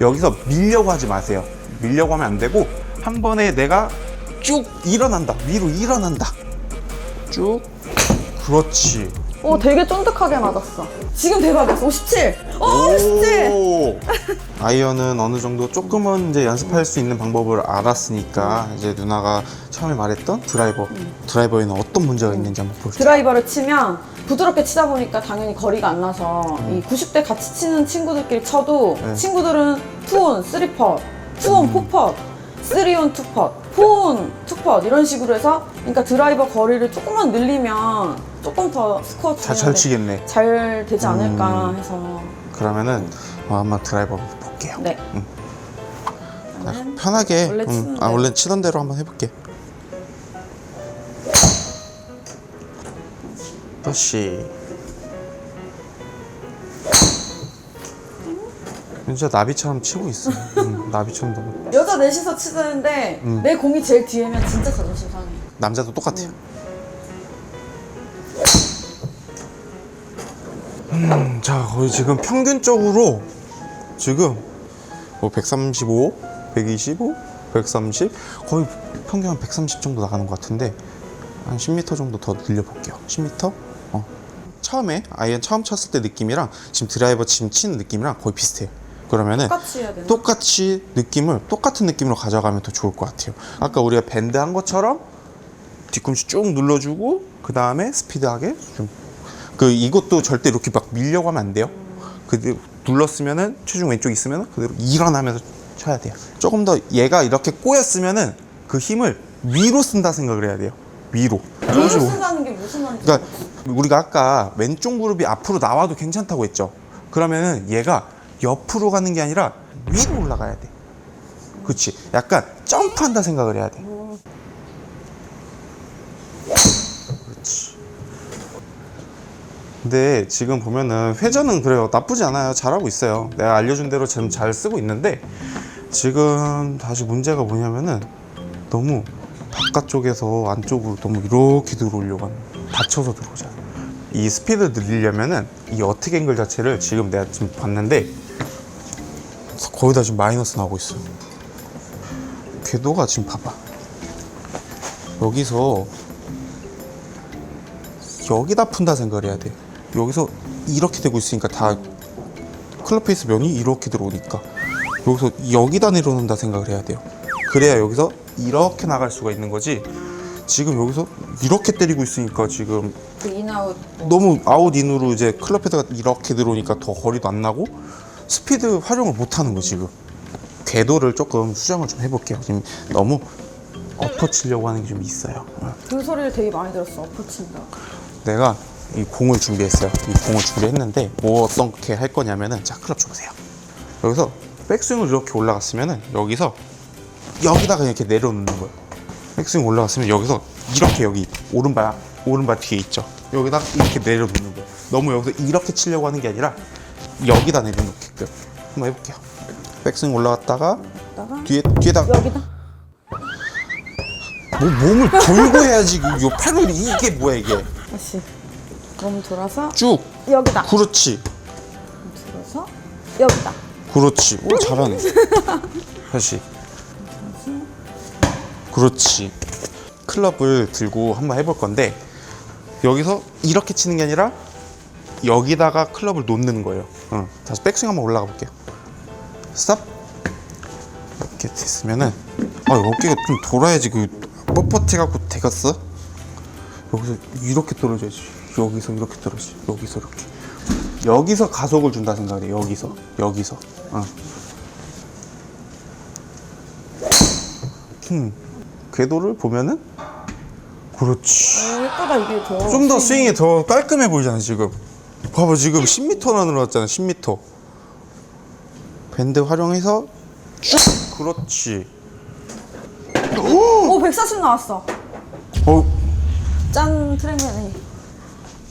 여기서 밀려고 하지 마세요. 밀려고 하면 안 되고 한 번에 내가 쭉 일어난다. 위로 일어난다. 쭉. 그렇지. 오, 되게 쫀득하게 맞았어. 지금 대박이었어. 57! 오, 57! 오! 아이언은 어느 정도 조금은 이제 연습할 수 있는 방법을 알았으니까 이제 누나가 처음에 말했던 드라이버 드라이버에는 어떤 문제가 있는지 한번 볼게요. 드라이버를 치면 부드럽게 치다 보니까 당연히 거리가 안 나서 이 90대 같이 치는 친구들끼리 쳐도 네. 친구들은 투온, 쓰리퍼, 투온, 포퍼, 쓰리온, 투퍼, 포온, 투퍼 이런 식으로 해서 그러니까 드라이버 거리를 조금만 늘리면 조금 더 스코어 잘, 잘 치겠네. 잘 되지 음. 않을까 해서 그러면은 어, 한번 드라이버 볼게요. 네. 자, 저는 편하게 원래 음, 치는 아 대로. 원래 치던 대로 한번 해볼게. 다시. 진짜 나비처럼 치고 있어. 음, 나비처럼 너무. 여자 넷이서 치는데 음. 내 공이 제일 뒤에면 진짜 자존심 상해. 남자도 똑같아요. 음, 자, 거의 지금 평균적으로 지금 뭐 135, 125, 130 거의 평균 한 130 정도 나가는 것 같은데 한 10m 정도 더 늘려볼게요. 10m? 어. 처음에 아이언 처음 쳤을 때 느낌이랑 지금 드라이버 지금 치는 느낌이랑 거의 비슷해요. 그러면은 똑같이 해야 되나? 똑같이 느낌을 똑같은 느낌으로 가져가면 더 좋을 것 같아요. 아까 우리가 밴드 한 것처럼 뒤꿈치 쭉 눌러주고 그 다음에 스피드하게 좀 그 이것도 절대 이렇게 막 밀려고 하면 안 돼요. 그 눌렀으면은 체중 왼쪽 있으면 그대로 일어나면서 쳐야 돼요. 조금 더 얘가 이렇게 꼬였으면은 그 힘을 위로 쓴다 생각을 해야 돼요. 위로. 위로 쓴다는 게 무슨 말인지 그러니까 우리가 아까 왼쪽 무릎이 앞으로 나와도 괜찮다고 했죠. 그러면은 얘가 옆으로 가는 게 아니라 위로 올라가야 돼. 그렇지. 약간 점프한다 생각을 해야 돼. 그렇지. 근데 지금 보면은 회전은 그래요. 나쁘지 않아요. 잘하고 있어요. 내가 알려준 대로 지금 잘 쓰고 있는데 지금 다시 문제가 뭐냐면은 너무 바깥쪽에서 안쪽으로 너무 이렇게 들어오려고 하는. 받쳐서 들어오잖아. 이 스피드 늘리려면은 이 어택 앵글 자체를 지금 내가 지금 봤는데 거의 다 지금 마이너스 나오고 있어. 궤도가 지금 봐봐. 여기서 여기다 푼다 생각을 해야 돼. 여기서 이렇게 되고 있으니까 다 클럽 페이스 면이 이렇게 들어오니까 여기서 여기다 내려놓는다 생각을 해야 돼요. 그래야 여기서 이렇게 나갈 수가 있는 거지. 지금 여기서 이렇게 때리고 있으니까 지금 그 인아웃 너무 아웃 인으로 이제 클럽 헤드가 이렇게 들어오니까 더 거리도 안 나고 스피드 활용을 못 하는 거 지금. 궤도를 조금 수정을 좀 해볼게요. 지금 너무 엎어 치려고 하는 게 좀 있어요. 어. 그 소리를 되게 많이 들었어 엎어친다 내가 이 공을 준비했어요. 이 공을 준비했는데 뭐 어떻게 할 거냐면은 자 클럽 줘보세요. 여기서 백스윙을 이렇게 올라갔으면은 여기서 여기다가 그냥 이렇게 내려놓는 거예요. 백스윙 올라갔으면 여기서 이렇게 여기 오른발 오른발 뒤에 있죠. 여기다 이렇게 내려놓는 거예요. 너무 여기서 이렇게 치려고 하는 게 아니라 여기다 내려놓게 끔 한번 해볼게요. 백스윙 올라갔다가 다가 뒤에 뒤에다 여기다 뭐 몸을 돌고 해야지 이 팔을 이게 뭐야 이게 다시 몸 돌아서 쭉 여기다 그렇지 돌아서 여기다 그렇지. 오, 잘하네. 다시. 그렇지. 클럽을 들고 한번 해볼 건데, 여기서 이렇게 치는 게 아니라, 여기다가 클럽을 놓는 거예요. 응. 다시 백스윙 한번 올라가 볼게요. 스탑. 이렇게 됐으면은, 아, 어깨가 좀 돌아야지. 그, 뻣뻣해 갖고 되겠어? 여기서 이렇게 떨어져야지. 여기서 이렇게 떨어지. 여기서 이렇게. 여기서 가속을 준다 생각해 여기서 여기서 어. 음, 궤도를 보면은 그렇지 오, 예쁘다 이게 더 좀 더 스윙이 더 깔끔해 보이잖아 지금 봐봐 지금 10m나 늘어났잖아 10m 밴드 활용해서 쭉 그렇지. 오 140 나왔어. 어? 짠 트랙맨이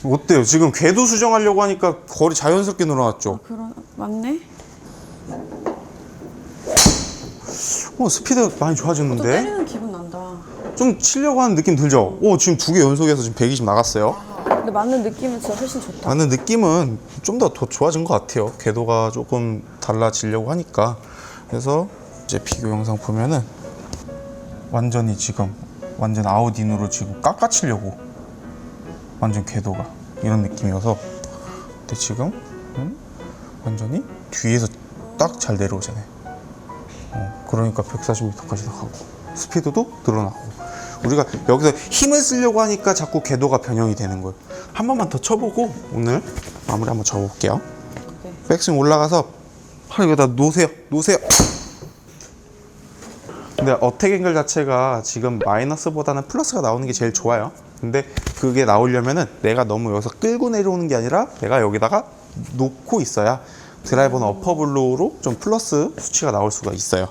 어때요? 지금 궤도 수정하려고 하니까 거리 자연스럽게 늘어났죠? 그런 맞네. 어 스피드 많이 또 좋아졌는데? 때리는 기분 난다. 좀 치려고 하는 느낌 들죠? 오, 지금 두 개 연속해서 지금 120 나갔어요. 근데 맞는 느낌은 진짜 훨씬 좋다 나는 느낌은 좀더더 좋아진 것 같아요. 궤도가 조금 달라지려고 하니까. 그래서 이제 비교 영상 보면은 완전히 지금 완전 아웃인으로 지금 깎아치려고 완전 궤도가 이런 느낌이어서 근데 지금 음? 완전히 뒤에서 딱 잘 내려오잖아요 어, 그러니까 140m까지도 가고 스피드도 늘어나고 우리가 여기서 힘을 쓰려고 하니까 자꾸 궤도가 변형이 되는 거예요. 한 번만 더 쳐보고 오늘 마무리 한번 접어볼게요. 네. 백스윙 올라가서 팔 여기다 놓으세요. 놓으세요. 근데 어택 앵글 자체가 지금 마이너스보다는 플러스가 나오는 게 제일 좋아요. 근데 그게 나오려면은 내가 너무 여기서 끌고 내려오는 게 아니라 내가 여기다가 놓고 있어야 드라이버는 어퍼블로우로 좀 플러스 수치가 나올 수가 있어요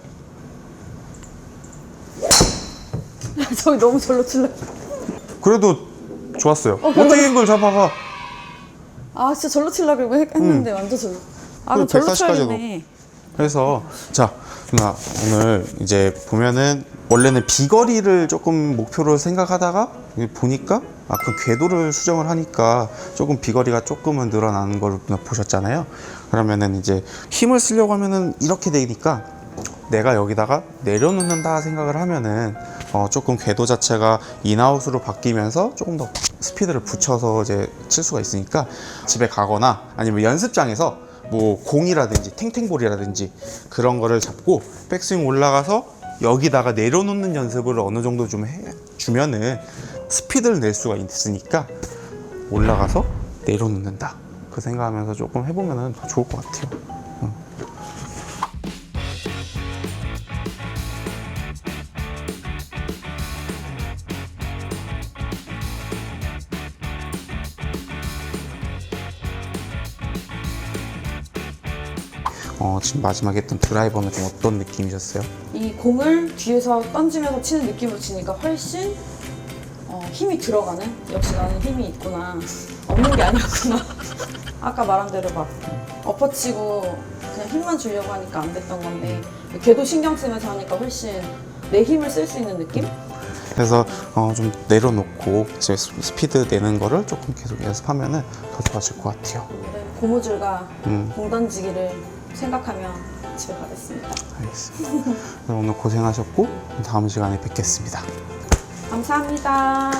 저기 너무 절로 칠래. 그래도 좋았어요 어택 앵글 잡아가 아 진짜 절로 칠라고 했- 했는데 완전 절로. 아 그럼 절로 140 까지 쳐야겠네. 그래서 자 누나 오늘 이제 보면은 원래는 비거리를 조금 목표로 생각하다가 보니까 아까 궤도를 수정을 하니까 조금 비거리가 조금은 늘어나는 걸 누나 보셨잖아요 그러면은 이제 힘을 쓰려고 하면은 이렇게 되니까 내가 여기다가 내려놓는다 생각을 하면은 어, 조금 궤도 자체가 인아웃으로 바뀌면서 조금 더 스피드를 붙여서 이제 칠 수가 있으니까 집에 가거나 아니면 연습장에서 뭐 공이라든지 탱탱볼이라든지 그런 거를 잡고 백스윙 올라가서 여기다가 내려놓는 연습을 어느 정도 좀 해주면은 스피드를 낼 수가 있으니까 올라가서 내려놓는다 그 생각하면서 조금 해보면은 더 좋을 것 같아요. 어, 지금 마지막에 했던 드라이버는 좀 어떤 느낌이셨어요? 이 공을 뒤에서 던지면서 치는 느낌으로 치니까 훨씬 어, 힘이 들어가는 역시 나는 힘이 있구나 없는 게 아니었구나 아까 말한 대로 막 엎어치고 그냥 힘만 주려고 하니까 안 됐던 건데 걔도 신경 쓰면서 하니까 훨씬 내 힘을 쓸 수 있는 느낌? 그래서 어, 좀 내려놓고 이제 스- 스피드 내는 거를 조금 계속 연습하면은 더 좋아질 것 같아요. 오늘은 고무줄과 음. 공 던지기를 생각하며 집에 가겠습니다 알겠습니다. 그럼 오늘 고생하셨고 다음 시간에 뵙겠습니다. 감사합니다